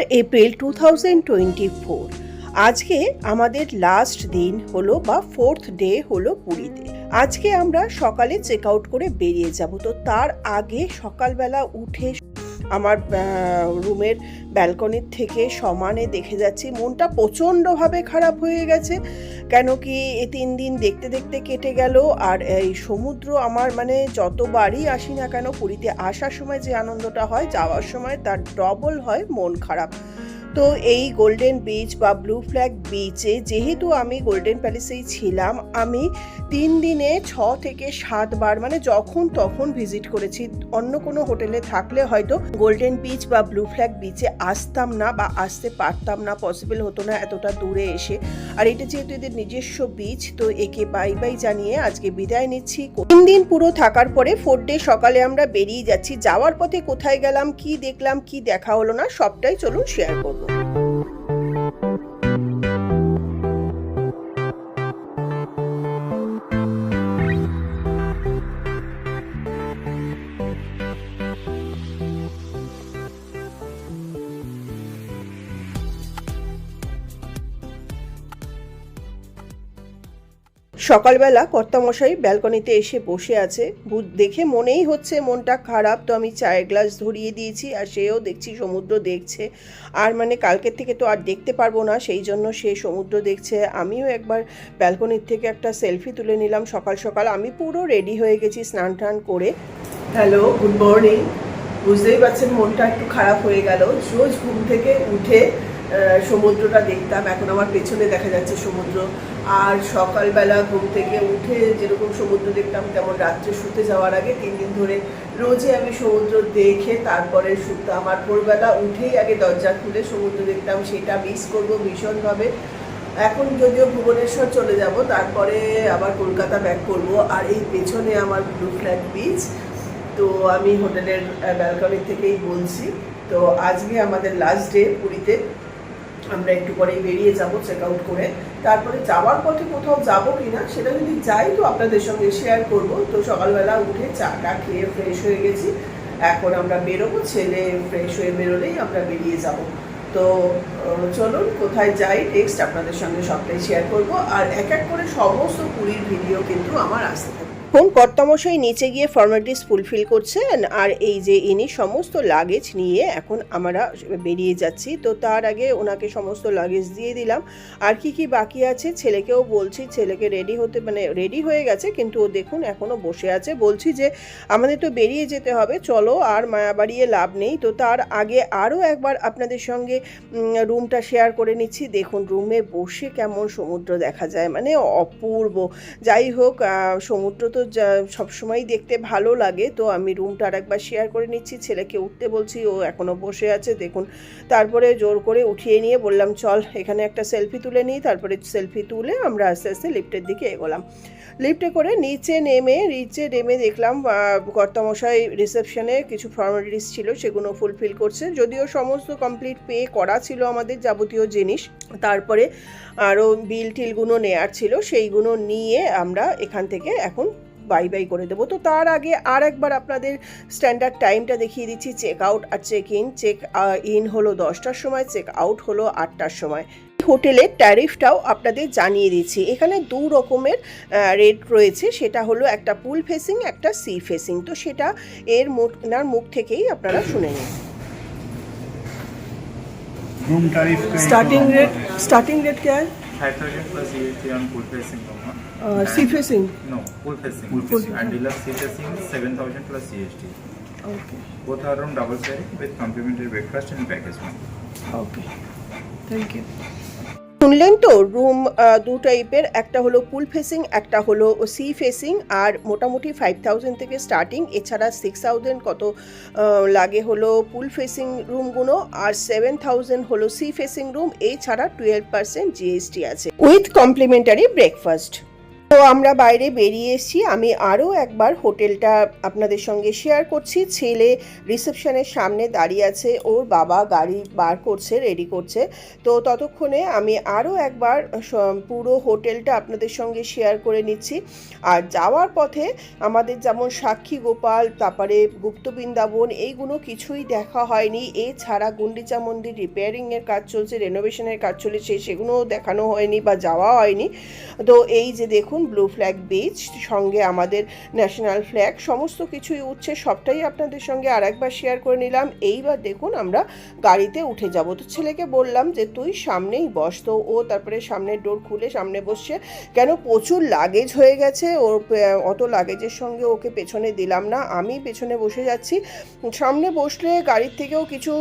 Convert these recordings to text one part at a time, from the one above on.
Third April two twenty four. আজকে আমাদের last দিন হলো বা ফোর্থ ডে হলো পুরীতে। আজকে আমরা সকালে চেক আউট করে বেরিয়ে যাব। তো তার আগে সকালবেলা উঠে আমার রুমের ব্যালকনির থেকে সমানে দেখে যাচ্ছি। মনটা প্রচণ্ডভাবে খারাপ হয়ে গেছে, কেন কি এ তিন দিন দেখতে দেখতে কেটে গেল, আর এই সমুদ্র আমার মানে যতবারই আসি না কেন, পুরীতে আসার সময় যে আনন্দটা হয়, যাওয়ার সময় তার ডবল হয় মন খারাপ। তো এই গোল্ডেন বিচ বা ব্লু ফ্ল্যাগ বিচে যেহেতু আমি গোল্ডেন প্যালেসেই ছিলাম, আমি তিন দিনে ছ থেকে সাতবার মানে যখন তখন ভিজিট করেছি। অন্য কোনো হোটেলে থাকলে হয়তো গোল্ডেন বিচ বা ব্লু ফ্ল্যাগ বিচে আসতাম না বা আসতে পারতাম না পসিবল হতো না এতটা দূরে এসে। আর এটা যেহেতু এদের নিজস্ব বিচ তো একে বাই বাই জানিয়ে আজকে বিদায় নিচ্ছি। তিন দিন পুরো থাকার পরে ফোর ডে সকালে আমরা বেরিয়ে যাচ্ছি। যাওয়ার পথে কোথায় গেলাম, কি দেখলাম, কি দেখা হলো না, সবটাই চলুন শেয়ার করব। সকালবেলা কর্তামশাই ব্যালকনিতে এসে বসে আছে। দেখে মনেই হচ্ছে মনটা খারাপ, তো আমি চায়ের গ্লাস ধরিয়ে দিয়েছি আর সেও দেখছি সমুদ্র দেখছে। আর মানে কালকের থেকে তো আর দেখতে পারব না, সেই জন্য সে সমুদ্র দেখছে। আমিও একবার ব্যালকনির থেকে একটা সেলফি তুলে নিলাম সকাল সকাল। আমি পুরো রেডি হয়ে গেছি স্নান টান করে। Hello, good morning. বুঝতেই পারছেন মনটা একটু খারাপ হয়ে গেল। রোজ ঘুম থেকে উঠে সমুদ্রটা দেখতাম। এখন আমার পেছনে দেখা যাচ্ছে সমুদ্র। আর সকালবেলা ঘুম থেকে উঠে যেরকম সমুদ্র দেখতাম, তেমন রাত্রে শুতে যাওয়ার আগে তিন দিন ধরে রোজই আমি সমুদ্র দেখে তারপরে শুতাম। আর ভোরবেলা উঠেই আগে দরজা খুলে সমুদ্র দেখতাম, সেটা মিস করব ভীষণভাবে। এখন যদিও ভুবনেশ্বর চলে যাব, তারপরে আবার কলকাতা ব্যাক করব। আর এই পেছনে আমার ব্লু ফ্ল্যাগ বিচ তো আমি হোটেলের ব্যালকনি থেকেই বলছি। তো আজকে আমাদের লাস্ট ডে পুরীতে। আমরা একটু পরেই বেরিয়ে যাব চেক আউট করে। তারপরে যাওয়ার পথে কোথাও যাব কি না, সেটা যদি যাই তো আপনাদের সঙ্গে শেয়ার করব। তো সকালবেলা উঠে চাটা খেয়ে ফ্রেশ হয়ে গেছি। এখন আমরা বেরোবো, ছেলে ফ্রেশ হয়ে বেরোলেই আমরা বেরিয়ে যাব। তো চলুন কোথায় যাই নেক্সট আপনাদের সঙ্গে সবটাই শেয়ার করব। আর এক এক করে সমস্ত পুরীর ভিডিও কিন্তু আমার আসতে থাকবে। কোন কর্তামশাই নিচে গিয়ে ফর্মালিটিস ফুলফিল করছেন, আর এই যে ইনি সমস্ত লাগেজ নিয়ে এখন আমরা বেরিয়ে যাচ্ছি। তো তার আগে ওনাকে সমস্ত লাগেজ দিয়ে দিলাম। আর কি কি বাকি আছে? ছেলেকেও বলছি, ছেলেকে রেডি হতে মানে রেডি হয়ে গেছে, কিন্তু ও দেখুন এখনও বসে আছে। বলছি যে, আমাদের তো বেরিয়ে যেতে হবে, চলো, আর মায়া বাড়িয়ে লাভ নেই। তো তার আগে আরও একবার আপনাদের সঙ্গে রুমটা শেয়ার করে নিচ্ছি। দেখুন রুমে বসে কেমন সমুদ্র দেখা যায় মানে অপূর্ব। যাই হোক সমুদ্র তো যা- সবসময়ই দেখতে ভালো লাগে। তো আমি রুমটা আর একবার শেয়ার করে নিচ্ছি। ছেলেকে উঠতে বলছি, ও এখনও বসে আছে, দেখুন। তারপরে জোর করে উঠিয়ে নিয়ে বললাম, চল, এখানে একটা সেলফি তুলে নিই। তারপরে সেলফি তুলে আমরা আস্তে আস্তে লিফটের দিকে এগোলাম। লিফটে করে নিচে নেমে নিচে নেমে দেখলাম কর্তামশাই রিসেপশনে কিছু ফর্মালিটিস ছিল, সেগুলো ফুলফিল করছে। যদিও সমস্ত কমপ্লিট পে করা ছিল আমাদের যাবতীয় জিনিস, তারপরে আরও বিল টিলগুলো নেয়ার ছিল, সেইগুলো নিয়ে আমরা এখান থেকে এখন বাই বাই করে দেবো তো তার আগে আর একবার আপনাদের স্ট্যান্ডার্ড টাইমটা দেখিয়ে দিচ্ছি চেক আউট আর চেক ইন চেক ইন হলো দশটার সময় চেক আউট হলো আটটার সময় হোটেলের ট্যারিফটাও আপনাদের জানিয়ে দিচ্ছি এখানে দু রকমের রেট রয়েছে সেটা হলো একটা পুল ফেসিং একটা সি ফেসিং তো সেটা এর মুখ এনার মুখ থেকেই আপনারা শুনে নিন रूम टैरिफ का स्टार्टिंग रेट स्टार्टिंग रेट क्या है five thousand plus GST on full facing Uh, sea facing? No, full facing. Full facing. And deluxe sea facing 7000 plus CST. Okay. Both are on double side with complimentary breakfast and package one. Okay. Thank you. শুনলেন তো room দু টাইপের একটা হলো pool facing একটা হলো sea facing আর মোটামুটি ফাইভ থাউজেন্ড থেকে স্টার্টিং এছাড়া সিক্স থাউজেন্ড কত লাগে হলো পুল ফেসিং রুমগুলো আর সেভেন থাউজেন্ড হলো সি ফেসিং রুম এছাড়া টুয়েলভ পার্সেন্ট জিএসটি আছে উইথ কমপ্লিমেন্টারি ব্রেকফাস্ট তো আমরা বাইরে বেরিয়ে এসেছি। আমি আরও একবার হোটেলটা আপনাদের সঙ্গে শেয়ার করছি। ছেলে রিসেপশনের সামনে দাঁড়িয়ে আছে। ওর বাবা গাড়ি বার করছে রেডি করছে। তো ততক্ষণে আমি আরও একবার পুরো হোটেলটা আপনাদের সঙ্গে শেয়ার করে নিচ্ছি। আর যাওয়ার পথে আমাদের যেমন সাক্ষী গোপাল, তারপরে গুপ্ত বৃন্দাবন, এইগুলো কিছুই দেখা হয়নি। এছাড়া গুন্ডিচা মন্দির রিপেয়ারিংয়ের কাজ চলছে রেনোভেশনের কাজ চলেছে, সেগুলোও দেখানো হয়নি বা যাওয়া হয়নি। তো এই যে দেখুন ব্লু ফ্ল্যাগ বিচ সঙ্গে আমাদের ন্যাশনাল ফ্ল্যাগ সমস্ত কিছুই উঠছে, সবটাই আপনাদের সঙ্গে আর একবার শেয়ার করে নিলাম। এইবার দেখুন, আমরা গাড়িতে উঠে যাব। তো ছেলেকে বললাম যে, তুই সামনেই বস তো। ও তারপরে সামনের ডোর খুলে সামনে বসছে। কেন? প্রচুর লাগেজ হয়ে গেছে। ওর অত লাগেজের সঙ্গে ওকে পেছনে দিলাম না। আমি পেছনে বসে যাচ্ছি। সামনে বসলে গাড়ির থেকেও কিছু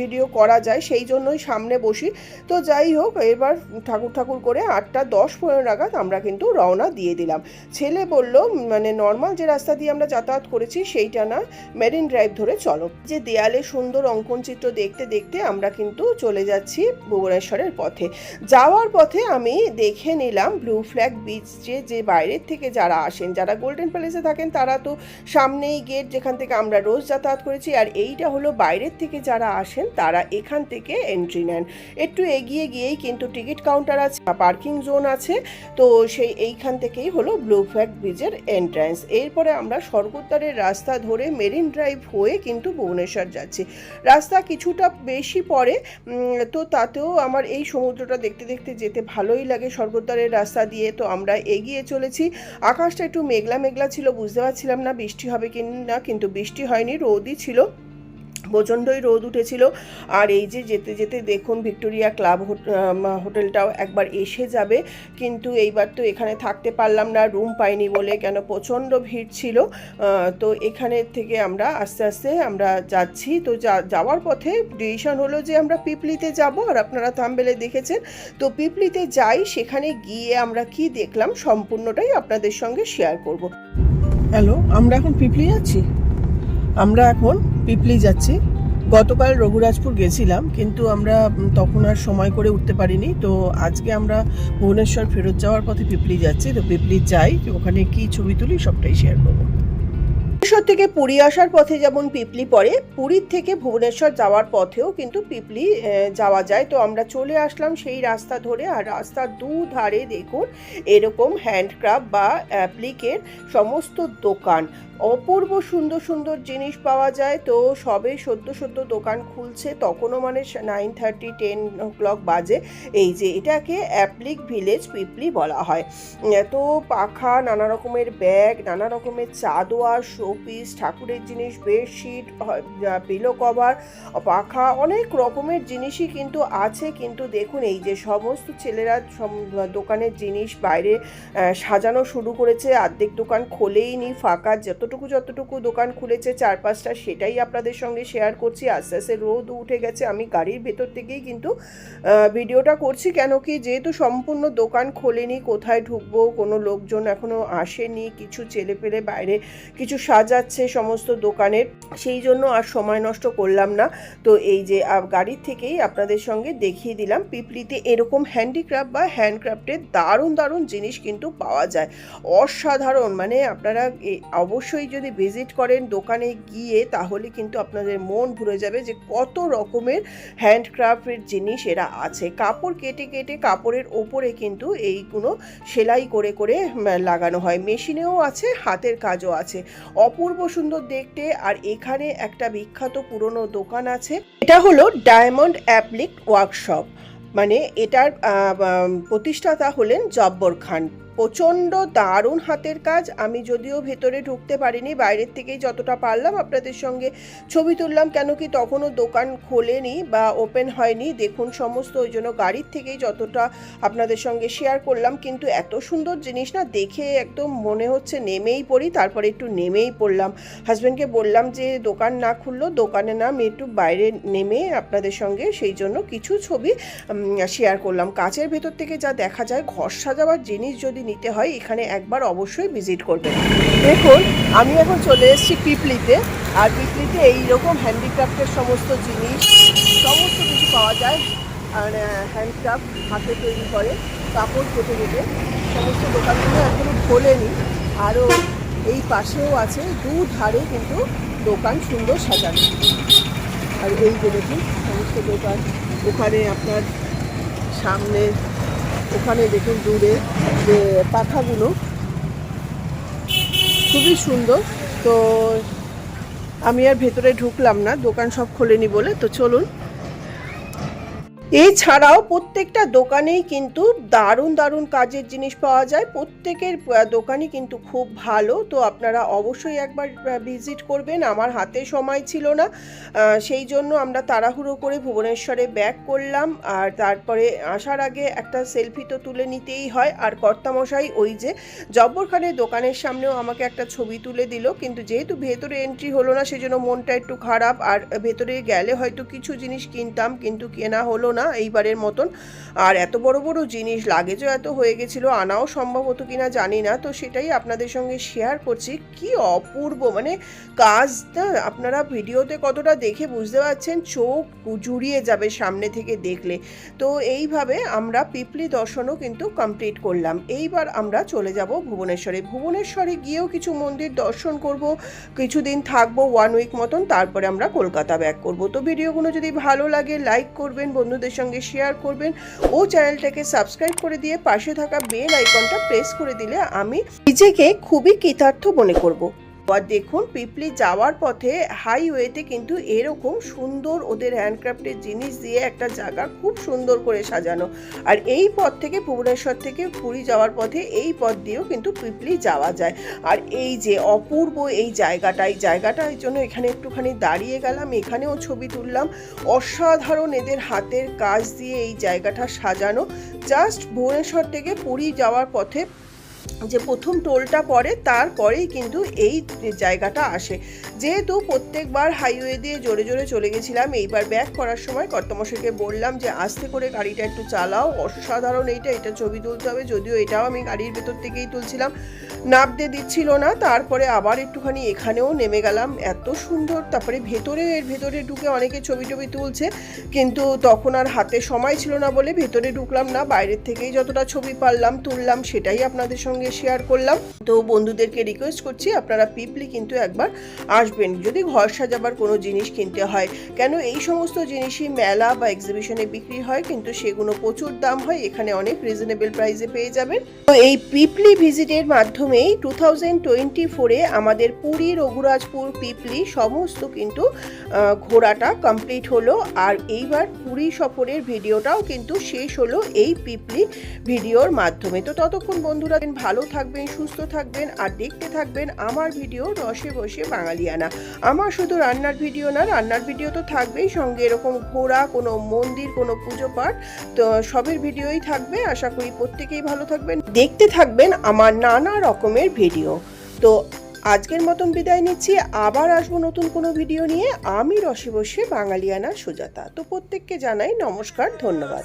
ভিডিও করা যায়, সেই জন্যই সামনে বসি। তো যাই হোক, এবার ঠাকুর ঠাকুর করে আটটা দশ পনেরো নাগাদ আমরা কিন্তু রওনা দিয়ে দিলাম। ছেলে বলল মানে নর্মাল যে রাস্তা দিয়ে আমরা যাতায়াত করেছি, সেইটা না মেরিন ড্রাইভ ধরে চলো। যে দেয়ালে সুন্দর অঙ্কন চিত্র দেখতে দেখতে আমরা কিন্তু চলে যাচ্ছি ভুবনেশ্বরের পথে। যাওয়ার পথে আমি দেখে নিলাম ব্লু ফ্ল্যাগ বিচ যে যে বাইরের থেকে যারা আসেন, যারা গোল্ডেন প্যালেসে থাকেন, তারা তো সামনেই গেট যেখান থেকে আমরা রোজ যাতায়াত করেছি। আর এইটা হলো বাইরের থেকে যারা আসেন, তারা এখান থেকে এন্ট্রি নেন। একটু এগিয়ে গিয়েই কিন্তু টিকিট কাউন্টার আছে পার্কিং জোন আছে। তো সেই এইখান থেকেই হলো ব্লু ফ্ল্যাগ ব্রিজের এন্ট্রান্স এরপরে আমরা স্বর্গদ্বারের রাস্তা ধরে মেরিন ড্রাইভ হয়ে কিন্তু ভুবনেশ্বর যাচ্ছি। রাস্তা কিছুটা বেশি পড়ে তো তাতেও আমার এই সমুদ্রটা দেখতে দেখতে যেতে ভালোই লাগে স্বর্গদ্বারের রাস্তা দিয়ে। তো আমরা এগিয়ে চলেছি। আকাশটা একটু মেঘলা মেঘলা ছিল, বুঝতে পারছিলাম না বৃষ্টি হবে কি না কিন্তু বৃষ্টি হয়নি, রোদই ছিল। প্রচণ্ডই রোদ উঠেছিল। আর এই যে যেতে যেতে দেখুন ভিক্টোরিয়া ক্লাব হোট- হোটেলটাও একবার এসে যাবে। কিন্তু এইবার তো এখানে থাকতে পারলাম না, রুম পাইনি বলে কেন প্রচণ্ড ভিড় ছিল। তো এখানে থেকে আমরা আস্তে আস্তে আমরা যাচ্ছি। তো যাওয়ার পথে ডিসিশন হলো যে আমরা পিপলিতে যাব। আর আপনারা থামবেলে দেখেছেন। তো পিপলিতে যাই, সেখানে গিয়ে আমরা কি দেখলাম সম্পূর্ণটাই আপনাদের সঙ্গে শেয়ার করব। হ্যালো আমরা এখন পিপলি যাচ্ছি? আমরা এখন পিপলি যাচ্ছি। গতকাল রঘুরাজপুর গেছিলাম, কিন্তু আমরা তখন আর সময় করে উঠতে পারিনি। তো আজকে আমরা ভুবনেশ্বর ফেরত যাওয়ার পথে পিপলি যাচ্ছি। তো পিপলি যাই, ওখানে কি ছবি তুলি সবটাই শেয়ার করব। ভুবনেশ্বর থেকে পুরী আসার পথে যেমন পিপলি পড়ে, পুরীর থেকে ভুবনেশ্বর যাওয়ার পথেও কিন্তু পিপলি যাওয়া যায়। তো আমরা চলে আসলাম সেই রাস্তা ধরে, আর রাস্তার দুধারে দেখুন, এরকম হ্যান্ডক্রাফট বা অ্যাপ্লিকের সমস্ত দোকান। অপূর্ব সুন্দর সুন্দর জিনিস পাওয়া যায়। তো সবে সদ্য সদ্য দোকান খুলছে। তখনও মানে nine thirty ten o'clock বাজে। এই যে এটাকে অ্যাপ্লিক ভিলেজ পিপলি বলা হয়। এত পাখা, নানা রকমের ব্যাগ নানা রকমের চাদোয়া শোপিস ঠাকুরের জিনিস বেডশিট পিলো কভার পাখা, অনেক রকমের জিনিসই কিন্তু আছে। কিন্তু দেখুন, এই যে সমস্ত ছেলেরা দোকানের জিনিস বাইরে সাজানো শুরু করেছে। অর্ধেক দোকান খোলেই নি, ফাঁকা যতটুকু যতটুকু দোকান খুলেছে চার পাঁচটা সেটাই আপনাদের সঙ্গে শেয়ার করছি। আস্তে আস্তে রোদ উঠে গেছে, আমি গাড়ির ভেতর থেকেই কিন্তু ভিডিওটা করছি কেন কি যেহেতু সম্পূর্ণ দোকান খোলেনি, কোথায় ঢুকবো, কোনো লোকজন এখনও আসেনি, কিছু ছেলে পেলে বাইরে কিছু সাজাচ্ছে সমস্ত দোকানের, সেই জন্য আর সময় নষ্ট করলাম না। তো এই যে গাড়ির থেকেই আপনাদের সঙ্গে দেখিয়ে দিলাম, পিপলিতে এরকম হ্যান্ডিক্রাফট বা হ্যান্ডক্রাফটের দারুণ দারুণ জিনিস কিন্তু পাওয়া যায়। অসাধারণ মানে আপনারা এ- অবশ্যই যদি ভিজিট করেন দোকানে গিয়ে, তাহলে কিন্তু আপনাদের মন ভরে যাবে যে কত রকমের হ্যান্ডক্রাফটের জিনিস এরা আছে। কাপড় কেটে কেটে কাপড়ের ওপরে কিন্তু এইগুলো সেলাই করে করে লাগানো হয়। মেশিনেও আছে, হাতের কাজও আছে। অপূর্ব সুন্দর দেখতে। আর এখানে একটা বিখ্যাত পুরনো দোকান আছে। এটা হলো ডায়মন্ড অ্যাপ্লিক ওয়ার্কশপ মানে এটার প্রতিষ্ঠাতা হলেন জব্বর খান। প্রচণ্ড দারুণ হাতের কাজ। আমি যদিও ভেতরে ঢুকতে পারিনি, বাইরের থেকেই যতটা পারলাম আপনাদের সঙ্গে ছবি তুললাম, কেন কি তখনও দোকান খোলেনি বা ওপেন হয়নি। দেখুন সমস্ত, ওই জন্য গাড়ির থেকেই যতটা আপনাদের সঙ্গে শেয়ার করলাম। কিন্তু এত সুন্দর জিনিস না, দেখে একদম মনে হচ্ছে নেমেই পড়ি, তারপরে একটু নেমেই পড়লাম। হাজব্যান্ডকে বললাম যে, দোকান না খুললো, দোকানে না, আমি একটু বাইরে নেমে আপনাদের সঙ্গে সেই জন্য কিছু ছবি শেয়ার করলাম। কাচের ভেতর থেকে যা দেখা যায়, ঘর সাজাবার জিনিস যদি নিতে হয়, এখানে একবার অবশ্যই ভিজিট করবেন দেখুন, আমি এখন চলে এসেছি পিপলিতে, আর পিপলিতে এইরকম হ্যান্ডিক্রাফটের সমস্ত জিনিস, সমস্ত কিছু পাওয়া যায়। আর হ্যান্ডক্রাফট হাতে তৈরি করে, কাপড় কেটে কেটে। সমস্ত দোকানগুলো এখনও খোলেনি। আরও এই পাশেও আছে দু ধারে কিন্তু দোকান সুন্দর সাজানো। আর এই যে দেখুন, সমস্ত দোকান। ওখানে আপনার সামনে ওখানে দেখুন দূরে যে পাখাগুলো। খুবই সুন্দর। তো আমি আর ভেতরে ঢুকলাম না, দোকান সব খোলেনি বলে। তো চলুন এছাড়াও প্রত্যেকটা দোকানেই কিন্তু দারুণ দারুণ কাজের জিনিস পাওয়া যায়। প্রত্যেকের দোকানই কিন্তু খুব ভালো। তো আপনারা অবশ্যই একবার ভিজিট করবেন। আমার হাতে সময় ছিল না। সেই জন্য আমরা তাড়াহুড়ো করে ভুবনেশ্বরে ব্যাক করলাম। আর তারপরে আসার আগে একটা সেলফি তো তুলে নিতেই হয়। আর কর্তামশাই ওই যে জব্বর খানের দোকানের সামনেও আমাকে একটা ছবি তুলে দিল। কিন্তু যেহেতু ভেতরে এন্ট্রি হলো না, সেজন্য মনটা একটু খারাপ। আর ভেতরে গেলে হয়তো কিছু জিনিস কিনতাম, কিন্তু কেনা হলো না। এইবারের মতন। আর এত বড় বড় জিনিস লাগেজও এত হয়ে গেছিল, আনাও সম্ভব হতো কিনা জানি না। তো সেটাই আপনাদের সঙ্গে শেয়ার করছি। কি অপূর্ব! মানে কাজটা আপনারা ভিডিওতে কতটা দেখে বুঝতে পারছেন, চোখ জুড়িয়ে যাবে সামনে থেকে দেখলে। তো এইভাবে আমরা পিপলি দর্শনও কিন্তু কমপ্লিট করলাম। এইবার আমরা চলে যাব ভুবনেশ্বরে। ভুবনেশ্বরে গিয়েও কিছু মন্দির দর্শন করব, কিছুদিন থাকব ওয়ান উইক মতন, তারপরে আমরা কলকাতা ব্যাক করব। তো ভিডিওগুলো যদি ভালো লাগে লাইক করবেন বন্ধুদের সঙ্গে শেয়ার করবেন। ও চ্যানেলটাকে সাবস্ক্রাইব করে দিয়ে পাশে থাকা বেল আইকনটা প্রেস করে দিলে আমি নিজেকে খুবই কৃতার্থ মনে করব। আর দেখুন, পিপলি যাওয়ার পথে হাইওয়েতে কিন্তু এরকম সুন্দর ওদের হ্যান্ডক্রাফটের জিনিস দিয়ে একটা জায়গা খুব সুন্দর করে সাজানো। আর এই পথ থেকে ভুবনেশ্বর থেকে পুরী যাওয়ার পথে এই পথ দিয়েও কিন্তু পিপলি যাওয়া যায়। আর এই যে অপূর্ব এই জায়গাটা, এই জায়গাটার জন্য এখানে একটুখানি দাঁড়িয়ে গেলাম, এখানেও ছবি তুললাম। অসাধারণ এদের হাতের কাজ দিয়ে এই জায়গাটা সাজানো। জাস্ট ভুবনেশ্বর থেকে পুরী যাওয়ার পথে যে প্রথম টোলটা পড়ে, তারপরেই কিন্তু এই জায়গাটা আসে। যেহেতু প্রত্যেকবার হাইওয়ে দিয়ে জোরে জোরে চলে গেছিলাম, এইবার ব্যাক করার সময় কর্তমশাইকে বললাম যে, আস্তে করে গাড়িটা একটু চালাও, অসাধারণ এইটা, এটা ছবি তুলতে হবে, যদিও এটাও আমি গাড়ির ভেতর থেকেই তুলছিলাম। নামতে দিচ্ছিল না, তারপরে আবার একটুখানি এখানেও নেমে গেলাম। এত সুন্দর, তারপরে ভেতরে এর ভেতরে ঢুকে অনেকে ছবি টবি তুলছে, কিন্তু তখন আর হাতে সময় ছিল না বলে ভেতরে ঢুকলাম না, বাইরের থেকেই যতটা ছবি পারলাম, তুললাম, সেটাই আপনাদের সঙ্গে শেয়ার করলাম। তো বন্ধুদেরকে রিকোয়েস্ট করছি, আপনারা পিপলি কিন্তু একবার আসবেন। যদি ঘর সাজাবার কোনো জিনিস কিনতে হয়, কেন এই সমস্ত জিনিসই মেলা বা এক্সিবিশনে বিক্রি হয়, কিন্তু সেগুলো প্রচুর দাম হয়, এখানে অনেক রিজনেবল প্রাইসে পেয়ে যাবেন। তো এই পিপলি ভিজিটের মাধ্যমেই টু থাউজেন্ড টোয়েন্টি ফোরে আমাদের পুরী, রঘুরাজপুর, পিপলি সমস্ত কিন্তু ঘোরাটা কমপ্লিট হলো। আর এইবার পুরী সফরের ভিডিওটাও কিন্তু শেষ হলো এই পিপলি ভিডিওর মাধ্যমে। তো ততক্ষণ বন্ধুরা ভালো থাকবেন, সুস্থ থাকবেন আর দেখতে থাকবেন আমার ভিডিও রসে বসে বাঙালিয়ানা। আমার শুধু রান্নার ভিডিও না, রান্নার ভিডিও তো থাকবেই সঙ্গে এরকম ঘোরা কোনো মন্দির, কোনো পুজো পাঠ, তো সবের ভিডিওই থাকবে। আশা করি প্রত্যেকেই ভালো থাকবেন। দেখতে থাকবেন আমার নানা রকমের ভিডিও। তো আজকের মতন বিদায় নিচ্ছি। আবার আসব নতুন কোনো ভিডিও নিয়ে। আমি রসে বসে বাঙালিয়ানা সুজাতা। তো প্রত্যেককে জানাই নমস্কার, ধন্যবাদ।